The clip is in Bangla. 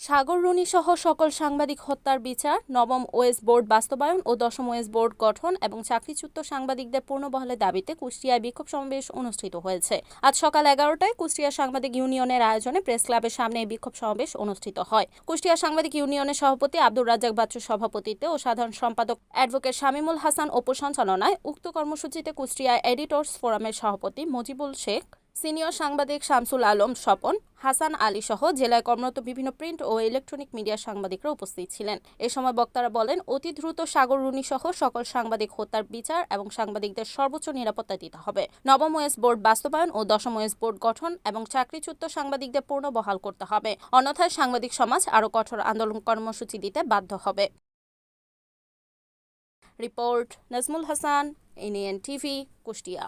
সাগর রুনি সহ সকল সাংবাদিক হত্যার বিচার, নবম ওয়েস বোর্ড বাস্তবায়ন ও দশম ওয়েস বোর্ড গঠন এবং চাকরিচ্যুত সাংবাদিকদের পূর্ণবহালের দাবিতে কুষ্টিয়ায় বিক্ষোভ সমাবেশ অনুষ্ঠিত হয়েছে। আজ সকাল এগারোটায় কুষ্টিয়া সাংবাদিক ইউনিয়নের আয়োজনে প্রেস ক্লাবের সামনে এই বিক্ষোভ সমাবেশ অনুষ্ঠিত হয়। কুষ্টিয়া সাংবাদিক ইউনিয়নের সভাপতি আব্দুর রাজ্জাক বাচ্চুর সভাপতিত্বে ও সাধারণ সম্পাদক অ্যাডভোকেট শামিমুল হাসান অপুর সঞ্চালনায় উক্ত কর্মসূচিতে কুষ্টিয়া এডিটর্স ফোরামের সভাপতি মজিবুল শেখ সিনিয়র সাংবাদিক শামসুল আলম স্বপন, হাসান আলী সহ জেলায় কর্মরত বিভিন্ন প্রিন্ট ও ইলেকট্রনিক মিডিয়ার সাংবাদিকরা উপস্থিত ছিলেন। এ সময় বক্তারা বলেন, অতি দ্রুত সাগর রুনি সহ সকল সাংবাদিক হত্যার বিচার এবং সাংবাদিকদের সর্বোচ্চ নিরাপত্তা দিতে হবে। নবম ওয়েস বোর্ড বাস্তবায়ন ও দশম ওয়েস বোর্ড গঠন এবং চাকরিচ্যুত সাংবাদিকদের পূর্ণ বহাল করতে হবে। অন্যথায় সাংবাদিক সমাজ আরও কঠোর আন্দোলন কর্মসূচি দিতে বাধ্য হবে। Report, Nazmul Hasan, NN TV, Kushtia.